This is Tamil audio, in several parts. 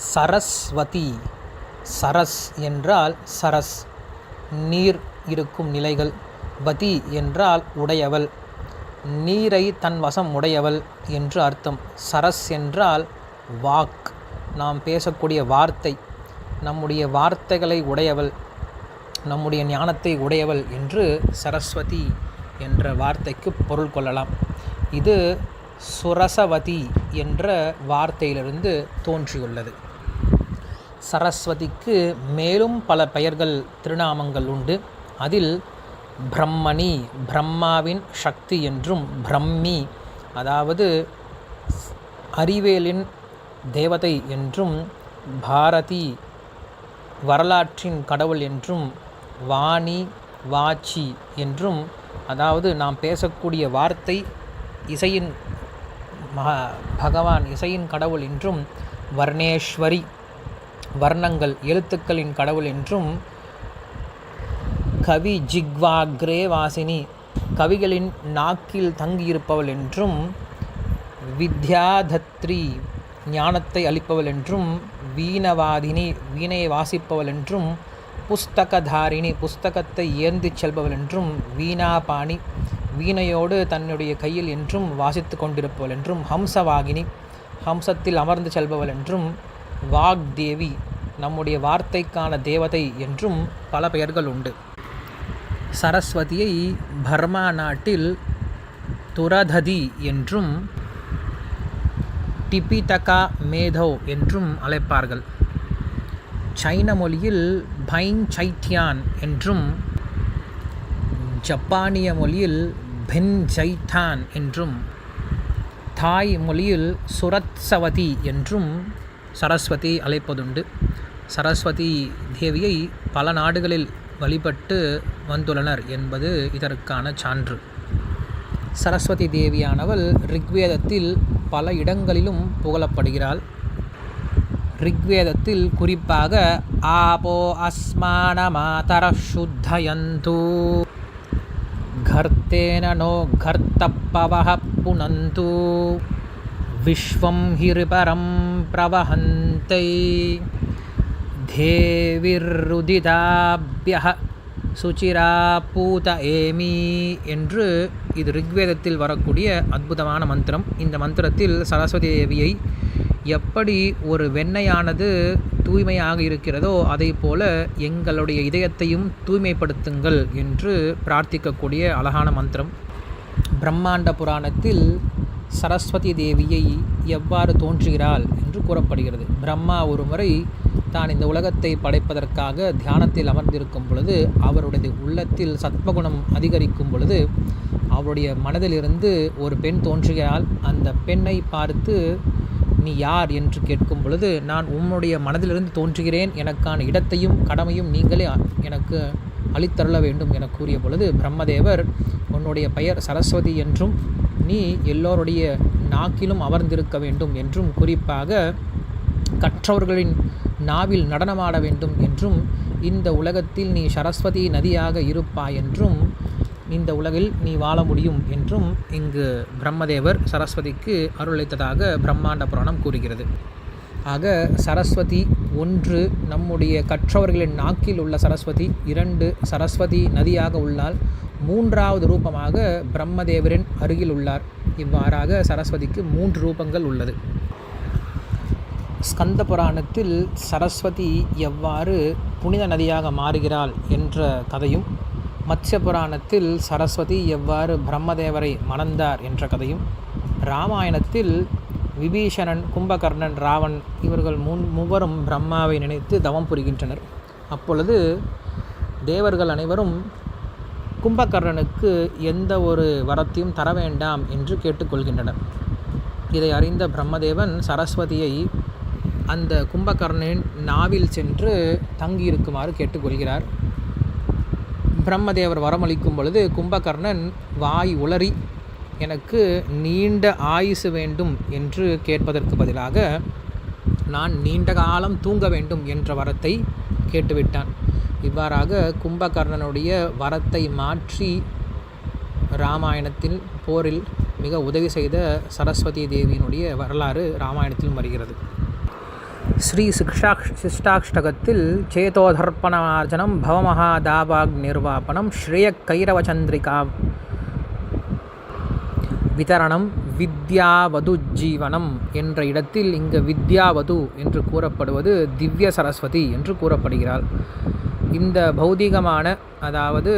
சரஸ்வதி. சரஸ் என்றால் சரஸ். நீர் இருக்கும் நிலைகள். வதி என்றால் உடையவள். நீரை தன் வசம் உடையவள் என்று அர்த்தம். சரஸ் என்றால் வாக். நாம் பேசக்கூடிய வார்த்தை. நம்முடைய வார்த்தைகளை உடையவள். நம்முடைய ஞானத்தை உடையவள் என்று சரஸ்வதி என்ற வார்த்தைக்கு பொருள் கொள்ளலாம். இது சுரசவதி என்ற வார்த்தையிலிருந்து தோன்றியுள்ளது. சரஸ்வதிக்கு மேலும் பல பெயர்கள் திருநாமங்கள் உண்டு. அதில் பிரம்மணி பிரம்மாவின் சக்தி என்றும் பிரம்மி அதாவது அறிவேலின் தேவதை என்றும் பாரதி வரலாற்றின் கடவுள் என்றும் வாணி வாச்சி என்றும் அதாவது நாம் பேசக்கூடிய வார்த்தை இசையின் மகா பகவான் இசையின் கடவுள் என்றும் வர்ணேஸ்வரி வர்ணங்கள் எழுத்துக்களின் கடவுள் என்றும் கவி ஜிக்வாக்ரே வாசினி கவிகளின் நாக்கில் தங்கியிருப்பவள் என்றும் வித்யாதத்ரி ஞானத்தை அளிப்பவள் என்றும் வீணவாதினி வீணையை வாசிப்பவள் என்றும் புஸ்தகதாரிணி புஸ்தகத்தை ஏந்திச் செல்பவள் என்றும் வீணாபாணி வீணையோடு தன்னுடைய கையில் என்றும் வாசித்து கொண்டிருப்பவள் என்றும் ஹம்சவாகினி ஹம்சத்தில் அமர்ந்து செல்பவள் என்றும் வாக்தேவி நம்முடைய வார்த்தைக்கான தேவதை என்றும் பல பெயர்கள் உண்டு. சரஸ்வதியை பர்மா நாட்டில் துரததி என்றும் டிபிதகா மேதோ என்றும் அழைப்பார்கள். சைன மொழியில் பைங் சைத்யான் என்றும் ஜப்பானிய மொழியில் பென் ஜைட்டான் என்றும் தாய் மொழியில் சுரத்சவதி என்றும் சரஸ்வதி அழைப்பதுண்டு. சரஸ்வதி தேவியை பல நாடுகளில் வழிபட்டு வந்துள்ளனர் என்பது இதற்கான சான்று. சரஸ்வதி தேவியானவள் ரிக்வேதத்தில் பல இடங்களிலும் புகழப்படுகிறாள். ரிக்வேதத்தில் குறிப்பாக ஆபோ அஸ்மான மாதர சுத்தயந்து கர்த்தேனோ கர்த்தப்பவக புனந்து. विश्वं हिरिपरं प्रवहन्ते தேவிருதிதாபியः சுச்சிரா பூத ஏமி என்று இது ரிக்வேதத்தில் வரக்கூடிய அற்புதமான மந்திரம் இந்த மந்திரத்தில் சரஸ்வதி தேவியை எப்படி ஒரு வெண்ணையானது தூய்மையாக இருக்கிறதோ அதை போல எங்களுடைய இதயத்தையும் தூய்மைப்படுத்துங்கள் என்று பிரார்த்திக்கக்கூடிய அழகான மந்திரம் பிரம்மாண்ட புராணத்தில் சரஸ்வதி தேவியை எவ்வாறு தோன்றுகிறாள் என்று கூறப்படுகிறது. பிரம்மா ஒரு முறை தான் இந்த உலகத்தை படைப்பதற்காக தியானத்தில் அமர்ந்திருக்கும் பொழுது அவருடைய உள்ளத்தில் சத்மகுணம் அதிகரிக்கும் பொழுது அவருடைய மனதிலிருந்து ஒரு பெண் தோன்றுகிறாள். அந்த பெண்ணை பார்த்து நீ யார்? என்று கேட்கும் பொழுது நான் உன்னுடைய மனதிலிருந்து தோன்றுகிறேன். எனக்கான இடத்தையும் கடமையும் நீங்களே எனக்கு அளித்தருள வேண்டும் என கூறிய பொழுது பிரம்மதேவர் உன்னுடைய பெயர் சரஸ்வதி என்றும் நீ எல்லோருடைய நாக்கிலும் அமர்ந்திருக்க வேண்டும் என்றும் குறிப்பாக கற்றவர்களின் நாவில் நடனமாட வேண்டும் என்றும் இந்த உலகத்தில் நீ சரஸ்வதி நதியாக இருப்பாய் என்றும் இந்த உலகில் நீ வாழ முடியும் என்றும் இங்கு பிரம்மதேவர் சரஸ்வதிக்கு அருளித்ததாக பிரம்மாண்ட புராணம் கூறுகிறது. ஆக சரஸ்வதி ஒன்று நம்முடைய கற்றவர்களின் நாக்கில் உள்ள சரஸ்வதி இரண்டு சரஸ்வதி நதியாக உள்ளால் மூன்றாவது ரூபமாக பிரம்மதேவரின் அருகில் உள்ளார். இவ்வாறாக சரஸ்வதிக்கு மூன்று ரூபங்கள் உள்ளது. ஸ்கந்த புராணத்தில் சரஸ்வதி எவ்வாறு புனித நதியாக மாறுகிறாள் என்ற கதையும் மத்ய புராணத்தில் சரஸ்வதி எவ்வாறு பிரம்மதேவரை மணந்தார் என்ற கதையும் ராமாயணத்தில் விபீஷணன் கும்பகர்ணன் ராவன் இவர்கள் முன் மூவரும் பிரம்மாவை நினைத்து தவம் புரிகின்றனர். அப்பொழுது தேவர்கள் அனைவரும் கும்பகர்ணனுக்கு எந்த ஒரு வரத்தையும் தர வேண்டாம் என்று கேட்டுக்கொள்கின்றனர். இதை அறிந்த பிரம்மதேவன் சரஸ்வதியை அந்த கும்பகர்ணனின் நாவில் சென்று தங்கியிருக்குமாறு கேட்டுக்கொள்கிறார். பிரம்மதேவர் வரமளிக்கும் பொழுது கும்பகர்ணன் வாய் உளறி எனக்கு நீண்ட ஆயுசு வேண்டும் என்று கேட்பதற்கு பதிலாக நான் நீண்ட காலம் தூங்க வேண்டும் என்ற வரத்தை கேட்டுவிட்டான். இவ்வாறாக கும்பகர்ணனுடைய வரத்தை மாற்றி ராமாயணத்தில் போரில் மிக உதவி செய்த சரஸ்வதி தேவியினுடைய வரலாறு ராமாயணத்திலும் வருகிறது. ஸ்ரீ சிக்ஷாக் சிஷ்டாஷ்டகத்தில் சேதோதர்ப்பணமார்ஜனம் பவமகாதாபாக் நிர்வாபனம் ஸ்ரேய கைரவச்சந்திரிகா விதரணம் வித்யாவது ஜீவனம் என்ற இடத்தில் இங்கு வித்யாவது என்று கூறப்படுவது திவ்ய சரஸ்வதி என்று கூறப்படுகிறாள் இந்த பௌதிகமான அதாவது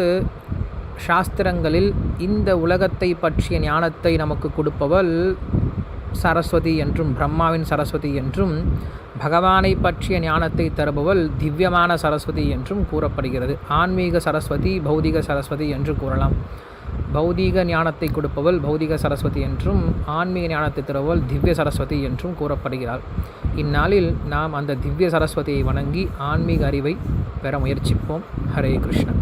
சாஸ்திரங்களில் இந்த உலகத்தை பற்றிய ஞானத்தை நமக்கு கொடுப்பவள் சரஸ்வதி என்றும் பிரம்மாவின் சரஸ்வதி என்றும் பகவானை பற்றிய ஞானத்தை தருபவள் திவ்யமான சரஸ்வதி என்றும் கூறப்படுகிறது. ஆன்மீக சரஸ்வதி பௌதிக சரஸ்வதி என்று கூறலாம். பௌதீக ஞானத்தை கொடுப்பவள் பௌதிக சரஸ்வதி என்றும் ஆன்மீக ஞானத்தை தருபவள் திவ்ய சரஸ்வதி என்றும் கூறப்படுகிறாள். இந்நாளில் நாம் அந்த திவ்ய சரஸ்வதியை வணங்கி ஆன்மீக அறிவை பெற முயற்சிப்போம். ஹரே கிருஷ்ணன்